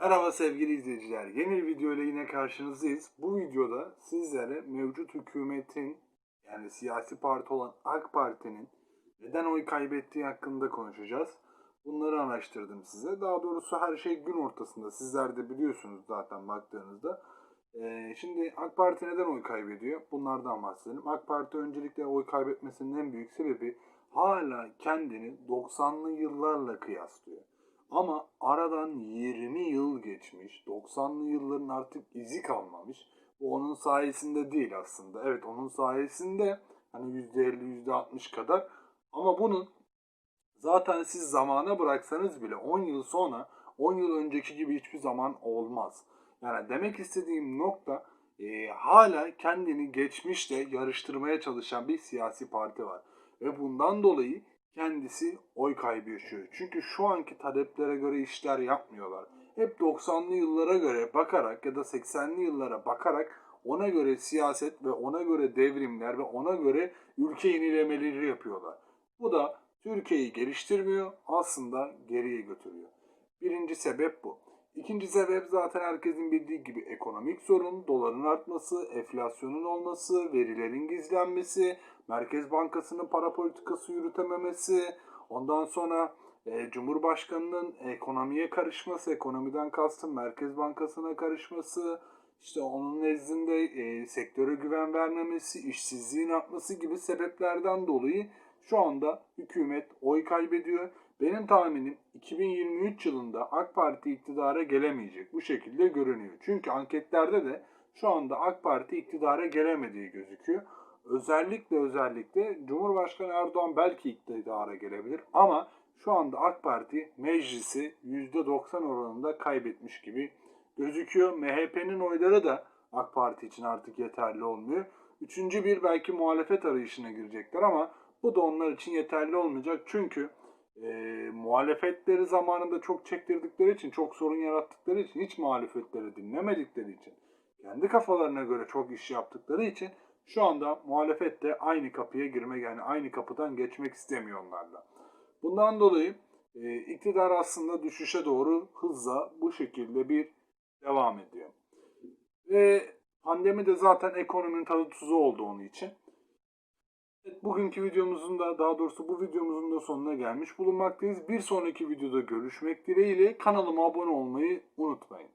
Merhaba sevgili izleyiciler. Yeni bir video ile yine karşınızdayız. Bu videoda sizlere mevcut hükümetin yani siyasi parti olan AK Parti'nin neden oy kaybettiği hakkında konuşacağız. Bunları araştırdım size. Daha doğrusu her şey gün ortasında. Sizler de biliyorsunuz zaten baktığınızda. Ee, şimdi AK Parti neden oy kaybediyor? Bunlardan bahsedelim. AK Parti öncelikle oy kaybetmesinin en büyük sebebi hala kendini 90'lı yıllarla kıyaslıyor. Ama aradan 20 yıl geçmiş. 90'lı yılların artık izi kalmamış. Bu onun sayesinde değil aslında. Evet onun sayesinde hani %50 %60 kadar. Ama bunun zaten siz zamana bıraksanız bile 10 yıl sonra 10 yıl önceki gibi hiçbir zaman olmaz. Yani demek istediğim nokta e, hala kendini geçmişle yarıştırmaya çalışan bir siyasi parti var. Ve bundan dolayı kendisi oy kaybı yaşıyor. Çünkü şu anki taleplere göre işler yapmıyorlar. Hep 90'lı yıllara göre bakarak ya da 80'li yıllara bakarak ona göre siyaset ve ona göre devrimler ve ona göre ülke yenilemeleri yapıyorlar. Bu da Türkiye'yi geliştirmiyor, aslında geriye götürüyor. Birinci sebep bu. İkinci sebep zaten herkesin bildiği gibi ekonomik sorun, doların artması, enflasyonun olması, verilerin gizlenmesi, Merkez Bankası'nın para politikası yürütememesi, ondan sonra e, Cumhurbaşkanı'nın ekonomiye karışması, ekonomiden kastım Merkez Bankası'na karışması, işte onun nezdinde e, sektöre güven vermemesi, işsizliğin artması gibi sebeplerden dolayı şu anda hükümet oy kaybediyor. Benim tahminim 2023 yılında AK Parti iktidara gelemeyecek. Bu şekilde görünüyor. Çünkü anketlerde de şu anda AK Parti iktidara gelemediği gözüküyor. Özellikle özellikle Cumhurbaşkanı Erdoğan belki iktidara gelebilir ama şu anda AK Parti meclisi %90 oranında kaybetmiş gibi gözüküyor. MHP'nin oyları da AK Parti için artık yeterli olmuyor. Üçüncü bir belki muhalefet arayışına girecekler ama bu da onlar için yeterli olmayacak. Çünkü e, muhalefetleri zamanında çok çektirdikleri için, çok sorun yarattıkları için, hiç muhalefetleri dinlemedikleri için, kendi kafalarına göre çok iş yaptıkları için şu anda muhalefet de aynı kapıya girmek yani aynı kapıdan geçmek istemiyor onlarla. Bundan dolayı e, iktidar aslında düşüşe doğru hızla bu şekilde bir devam ediyor. Ve pandemi de zaten ekonominin tadı tuzu oldu onun için. Bugünkü videomuzun da daha doğrusu bu videomuzun da sonuna gelmiş bulunmaktayız. Bir sonraki videoda görüşmek dileğiyle kanalıma abone olmayı unutmayın.